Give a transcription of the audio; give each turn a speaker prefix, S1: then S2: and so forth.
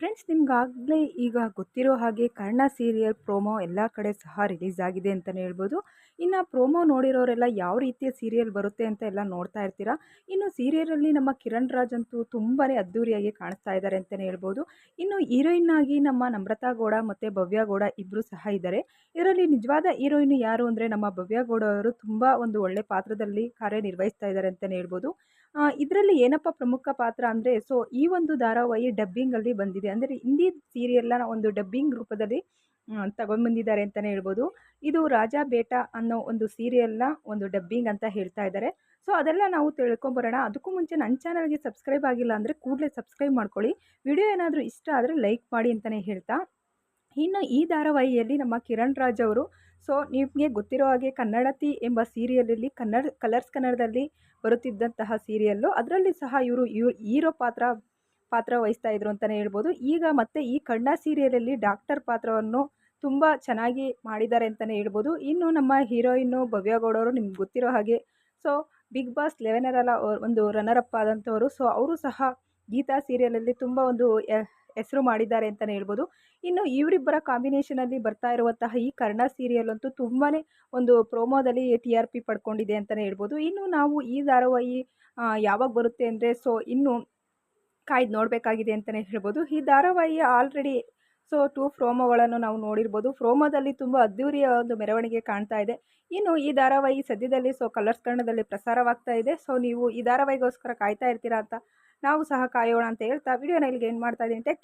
S1: Friends, ನಿಮ್ಗಾಗಲೇ ಈಗ ಗೊತ್ತಿರೋ ಹಾಗೆ ಕರ್ಣ ಸೀರಿಯಲ್ ಪ್ರೋಮೋ ಎಲ್ಲ ಕಡೆ ಸಹ ರಿಲೀಸ್ ಆಗಿದೆ ಅಂತಲೇ ಹೇಳ್ಬೋದು. ಇನ್ನು ಪ್ರೋಮೋ ನೋಡಿರೋರೆಲ್ಲ ಯಾವ ರೀತಿಯ ಸೀರಿಯಲ್ ಬರುತ್ತೆ ಅಂತ ಎಲ್ಲ ನೋಡ್ತಾ ಇರ್ತೀರಾ? ಇನ್ನು ಸೀರಿಯಲಲ್ಲಿ ನಮ್ಮ ಕಿರಣ್ ರಾಜ್ ಅಂತೂ ತುಂಬಾ ಅದ್ದೂರಿಯಾಗಿ ಕಾಣಿಸ್ತಾ ಇದ್ದಾರೆ ಅಂತಲೇ ಹೇಳ್ಬೋದು. ಇನ್ನು ಹೀರೋಯಿನ್ ಆಗಿ ನಮ್ಮ ನಮ್ರತಾ ಗೌಡ ಮತ್ತು ಭವ್ಯ ಗೌಡ ಇಬ್ಬರು ಸಹ ಇದ್ದಾರೆ. ಇದರಲ್ಲಿ ನಿಜವಾದ ಹೀರೋಯಿನ್ ಯಾರು ಅಂದರೆ ನಮ್ಮ ಭವ್ಯ ಗೌಡ ಅವರು ತುಂಬ ಒಂದು ಒಳ್ಳೆ ಪಾತ್ರದಲ್ಲಿ ಕಾರ್ಯನಿರ್ವಹಿಸ್ತಾ ಇದ್ದಾರೆ ಅಂತಲೇ ಹೇಳ್ಬೋದು. ಇದರಲ್ಲಿ ಏನಪ್ಪ ಪ್ರಮುಖ ಪಾತ್ರ ಅಂದರೆ, ಸೊ ಈ ಒಂದು ಧಾರಾವಾಹಿ ಡಬ್ಬಿಂಗಲ್ಲಿ ಬಂದಿದೆ. ಅಂದರೆ ಹಿಂದಿ ಸೀರಿಯಲ್ನ ಒಂದು ಡಬ್ಬಿಂಗ್ ರೂಪದಲ್ಲಿ ತಗೊಂಡ್ಬಂದಿದ್ದಾರೆ ಅಂತಲೇ ಹೇಳ್ಬೋದು. ಇದು ರಾಜಾ ಬೇಟಾ ಅನ್ನೋ ಒಂದು ಸೀರಿಯಲ್ನ ಒಂದು ಡಬ್ಬಿಂಗ್ ಅಂತ ಹೇಳ್ತಾ ಇದ್ದಾರೆ. ಸೊ ಅದೆಲ್ಲ ನಾವು ತಿಳ್ಕೊಂಬರೋಣ. ಅದಕ್ಕೂ ಮುಂಚೆ ನನ್ನ ಚಾನಲ್ಗೆ ಸಬ್ಸ್ಕ್ರೈಬ್ ಆಗಿಲ್ಲ ಅಂದರೆ ಕೂಡಲೇ ಸಬ್ಸ್ಕ್ರೈಬ್ ಮಾಡ್ಕೊಳ್ಳಿ. ವಿಡಿಯೋ ಏನಾದರೂ ಇಷ್ಟ ಆದರೆ ಲೈಕ್ ಮಾಡಿ ಅಂತಲೇ ಹೇಳ್ತಾ. ಇನ್ನು ಈ ಧಾರಾವಾಹಿಯಲ್ಲಿ ನಮ್ಮ ಕಿರಣ್ ರಾಜ್ ಅವರು, ಸೊ, ನಿಮಗೆ ಗೊತ್ತಿರೋ ಹಾಗೆ ಕನ್ನಡತಿ ಎಂಬ ಸೀರಿಯಲಲ್ಲಿ ಕನ್ನಡ ಕಲರ್ಸ್ ಕನ್ನಡದಲ್ಲಿ ಬರುತ್ತಿದ್ದಂತಹ ಸೀರಿಯಲ್ಲು ಅದರಲ್ಲಿ ಸಹ ಇವರು ಇವ್ ಹೀರೋ ಪಾತ್ರ ಪಾತ್ರ ವಹಿಸ್ತಾ ಇದ್ರು ಅಂತಲೇ ಹೇಳ್ಬೋದು. ಈಗ ಮತ್ತೆ ಈ ಕಣ್ಣ ಸೀರಿಯಲಲ್ಲಿ ಡಾಕ್ಟರ್ ಪಾತ್ರವನ್ನು ತುಂಬ ಚೆನ್ನಾಗಿ ಮಾಡಿದ್ದಾರೆ ಅಂತಲೇ ಹೇಳ್ಬೋದು. ಇನ್ನು ನಮ್ಮ ಹೀರೋಯಿನ್ನು ಭವ್ಯಗೌಡವರು ನಿಮ್ಗೆ ಗೊತ್ತಿರೋ ಹಾಗೆ. ಸೊ ಬಿಗ್ ಬಾಸ್ ಲೆವೆನರಲ್ಲ ಒಂದು ರನ್ನರಪ್ ಆದಂಥವರು. ಸೊ ಅವರು ಸಹ ಗೀತಾ ಸೀರಿಯಲಲ್ಲಿ ತುಂಬ ಒಂದು ಹೆಸರು ಮಾಡಿದ್ದಾರೆ ಅಂತಲೇ ಹೇಳ್ಬೋದು. ಇನ್ನು ಇವರಿಬ್ಬರ ಕಾಂಬಿನೇಷನಲ್ಲಿ ಬರ್ತಾ ಇರುವಂತಹ ಈ ಕರ್ಣ ಸೀರಿಯಲ್ ಅಂತೂ ತುಂಬಾ ಒಂದು ಪ್ರೋಮೋದಲ್ಲಿ ಟಿ ಆರ್ ಪಿ ಪಡ್ಕೊಂಡಿದೆ ಅಂತಲೇ ಹೇಳ್ಬೋದು. ಇನ್ನು ನಾವು ಈ ಧಾರಾವಾಹಿ ಯಾವಾಗ ಬರುತ್ತೆ ಅಂದರೆ ಸೊ ಇನ್ನು ಕಾಯ್ದು ನೋಡಬೇಕಾಗಿದೆ ಅಂತಲೇ ಹೇಳ್ಬೋದು. ಈ ಧಾರಾವಾಹಿಯ ಆಲ್ರೆಡಿ ಸೊ ಟೂ ಫ್ರೋಮೋಗಳನ್ನು ನಾವು ನೋಡಿರ್ಬೋದು. ಫ್ರೋಮೋದಲ್ಲಿ ತುಂಬ ಅದ್ಧೂರಿಯ ಒಂದು ಮೆರವಣಿಗೆ ಕಾಣ್ತಾ ಇದೆ. ಇನ್ನು ಈ ಧಾರಾವಾಹಿ ಸದ್ಯದಲ್ಲಿ ಸೊ ಕಲರ್ಸ್ ಕನ್ನಡದಲ್ಲಿ ಪ್ರಸಾರವಾಗ್ತಾ ಇದೆ. ಸೊ ನೀವು ಈ ಧಾರಾವಾಹಿಗೋಸ್ಕರ ಕಾಯ್ತಾ ಇರ್ತೀರಾ ಅಂತ ನಾವು ಸಹ ಕಾಯೋಣ ಅಂತ ಹೇಳ್ತಾ ವಿಡಿಯೋನ ಇಲ್ಲಿಗೆ ಏನು ಮಾಡ್ತಾ ಇದ್ದೀನಿ. ಟೆಕ್